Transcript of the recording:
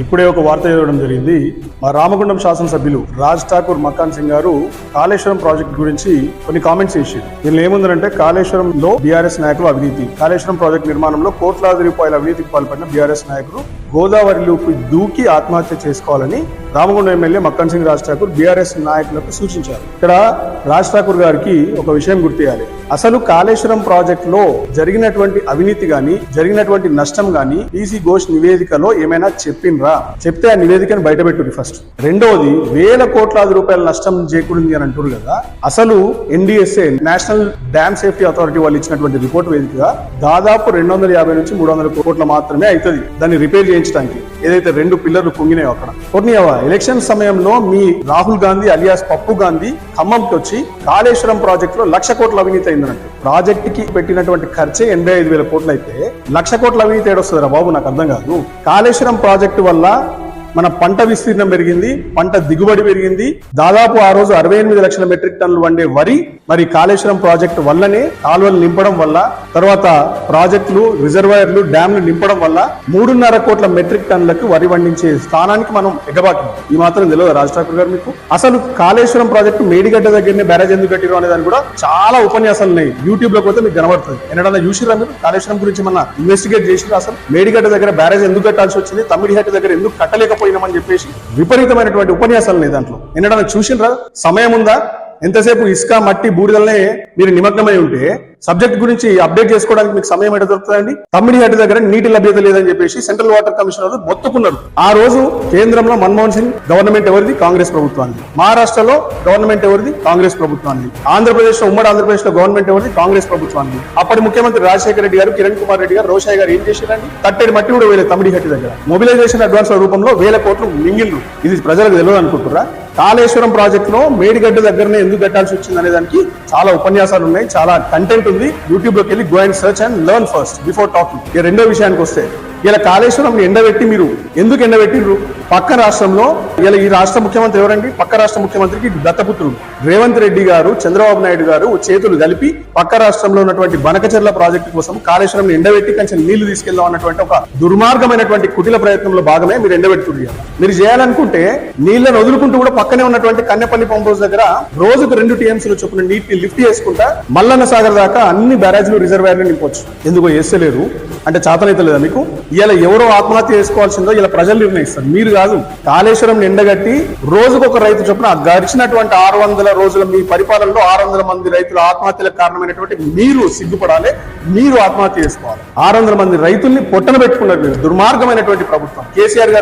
ఇప్పుడే ఒక వార్త చదవడం జరిగింది. మా రామగుండం శాసనసభ్యులు రాజ్ ఠాకూర్ మక్కాన్ సింగ్ గారు కాళేశ్వరం ప్రాజెక్ట్ గురించి కొన్ని కామెంట్స్ చేశారు. దీనిలో ఏముందంటే కాళేశ్వరంలో బీఆర్ఎస్ నాయకులు అవినీతి. కాళేశ్వరం ప్రాజెక్ట్ నిర్మాణంలో కోట్లాది రూపాయల అవినీతికి పాల్పడిన బీఆర్ఎస్ నాయకులు గోదావరిలోకి దూకి ఆత్మహత్య చేసుకోవాలని రామగుండ ఎమ్మెల్యే మక్కన్ సింగ్ రాజ్ ఠాకూర్ బీఆర్ఎస్ నాయకులకు సూచించారు. ఇక్కడ రాజ్ ఠాకూర్ గారికి ఒక విషయం గుర్తియాలి అసలు కాళేశ్వరం ప్రాజెక్ట్లో జరిగినటువంటి అవినీతి గాని జరిగినటువంటి నష్టం గాని ఈసీ ఘోష్ నివేదికలో ఏమైనా చెప్పిండ్రా చెప్తే ఆ నివేదికను బయటపెట్టుడి ఫస్ట్. రెండవది వేల కోట్లాది రూపాయల నష్టం చేకూరింది అని అంటారు కదా. అసలు NDSA national dam safety authority వాళ్ళు ఇచ్చినటువంటి రిపోర్ట్ వేదికగా దాదాపు రెండు వందల యాభై నుంచి మూడు వందల కోట్ల మాత్రమే అవుతుంది. దాన్ని రిపేర్ చేయించడానికి ఏదైతే రెండు పిల్లర్లు కుంగినాయో అక్కడ. కొన్ని ఎలక్షన్ సమయంలో మీ రాహుల్ గాంధీ అలియాస్ పప్పు గాంధీ ఖమ్మంకి వచ్చి కాళేశ్వరం ప్రాజెక్ట్లో లక్ష కోట్ల అవినీతి అయిందన్నట్టు. ప్రాజెక్ట్కి పెట్టినటువంటి ఖర్చే ఎనభై ఐదు వేల కోట్లు అయితే లక్ష కోట్ల అవినీతి ఏడొస్తుందిరా బాబు నాకు అర్థం కాదు. కాళేశ్వరం ప్రాజెక్టు వల్ల మన పంట విస్తీర్ణం పెరిగింది పంట దిగుబడి పెరిగింది. దాదాపు ఆ రోజు అరవై ఎనిమిది లక్షల మెట్రిక్ టన్నులు వండే వరి మరి కాళేశ్వరం ప్రాజెక్టు వల్లనే కాలువలు నింపడం వల్ల తర్వాత ప్రాజెక్టులు రిజర్వాయర్లు డ్యాంలు నింపడం వల్ల మూడున్నర కోట్ల మెట్రిక్ టన్నులకు వరి పండించే స్థానానికి మనం ఎగబాకి ఈ మాత్రం తెలియదు రాజ్ ఠాకూర్ గారు మీకు. అసలు కాళేశ్వరం ప్రాజెక్టు మేడిగడ్డ దగ్గరనే బ్యారేజ్ ఎందుకు కట్టిరు అనే దాని కూడా చాలా ఉపన్యాసాలు ఉన్నాయి. యూట్యూబ్లో పోతే మీకు కనబడుతుంది. ఎన్నడన్నా చూసిరా మీరు? కాళేశ్వరం గురించి మన ఇన్వెస్టిగేట్ చేసిరా అసలు? మేడిగడ్డ దగ్గర బ్యారేజ్ ఎందుకు కట్టాల్సి వచ్చింది? తమ్మిడిహట్టు దగ్గర ఎందుకు పోయినామని చెప్పేసి విపరీతమైనటువంటి ఉపన్యాసాలు ఉన్నాయి దాంట్లో. ఎన్నడన్నా చూసినరా? సమయం ఉందా? ఎంతసేపు ఇసుక మట్టి బూడిదలనే మీరు నిమగ్నమై ఉంటే సబ్జెక్ట్ గురించి అప్డేట్ చేసుకోవడానికి మీకు సమయం ఎట దొరుకుతుందండి? తమ్మిడి హట్టు దగ్గర నీటి లభ్యత లేదని చెప్పేసి సెంట్రల్ వాటర్ కమిషనర్ మొత్తుకున్నారు. ఆ రోజు కేంద్రంలో మన్మోహన్ సింగ్ గవర్నమెంట్ ఎవరిది? కాంగ్రెస్ ప్రభుత్వానికి మహారాష్ట్రలో గవర్నమెంట్ ఎవరిది? కాంగ్రెస్ ప్రభుత్వాన్ని. ఆంధ్రప్రదేశ్లో ఉమ్మడి ఆంధ్రప్రదేశ్లో గవర్నమెంట్ ఎవరిది? కాంగ్రెస్ ప్రభుత్వానికి అప్పటి ముఖ్యమంత్రి రాజశేఖర రెడ్డి గారు కిరణ్ కుమార్ రెడ్డి గారు రోషయ్య గారు ఏం చేశారండి? తట్టేడు మట్టి కూడా వేలే తమ్మిడి హట్టి దగ్గర. మొబిలైజేషన్ అడ్వాన్స్ రూపంలో వేల కోట్లు మింగిళ్ళు. ఇది ప్రజలకు తెలియదు అనుకుంటున్నారా? కాళేశ్వరం ప్రాజెక్టులో మేడిగడ్డ దగ్గరనే ఎందుకు కట్టాల్సి వచ్చింది అనే దానికి చాలా ఉపన్యాసాలు ఉన్నాయి చాలా కంటెంట్ ఉంది. యూట్యూబ్లోకి వెళ్ళి go and search and learn first before talking ఈ రెండో విషయానికి వస్తే ఇలా కాళేశ్వరం ఎండబెట్టి మీరు ఎందుకు ఎండబెట్టిండ్రు? పక్క రాష్ట్రంలో ఇలా ఈ రాష్ట్ర ముఖ్యమంత్రి ఎవరండి? పక్క రాష్ట్ర ముఖ్యమంత్రికి దత్తపుత్రుడు. రేవంత్ రెడ్డి గారు చంద్రబాబు నాయుడు గారు చేతులు కలిపి పక్క రాష్ట్రంలో ఉన్నటువంటి బనకచెర్ల ప్రాజెక్టు కోసం కాళేశ్వరం ఎండబెట్టి కొంచెం నీళ్ళు తీసుకెళ్దాం అన్నటువంటి ఒక దుర్మార్గమైనటువంటి కుటిల ప్రయత్నంలో భాగమే మీరు ఎండబెట్టుకుంటారు మీరు చేయాలనుకుంటే నీళ్ళను వదులుకుంటూ కూడా పక్కనే ఉన్నటువంటి కన్నెపల్లి పంప్ హౌస్ దగ్గర రోజుకు రెండు టీఎంసీలు చొప్పున నీటిని లిఫ్ట్ చేసుకుంటా మల్లన్న సాగర్ దాకా అన్ని బ్యారేజ్లు రిజర్వాయర్లు నింపొచ్చు. ఎందుకో వేస్తలేరు అంటే చేతనైతే లేదా మీకు? ఇలా ఎవరో ఆత్మహత్య చేసుకోవాల్సిందో ఇలా ప్రజలు నిర్ణయిస్తారు. మీరు కాదు. కాళేశ్వరం ఎండగట్టి రోజుకొక రైతు చొప్పున గడిచినటువంటి ఆరు వందల రోజుల మీ పరిపాలనలో ఆరు వందల మంది రైతుల ఆత్మహత్యలకు కారణమైనటువంటి మీరు సిగ్గుపడాలి మీరు ఆత్మహత్య చేసుకోవాలి. ఆరు వందల మంది రైతుల్ని పొట్టన పెట్టుకున్నారు మీరు దుర్మార్గమైనటువంటి ప్రభుత్వం. కేసీఆర్ గారు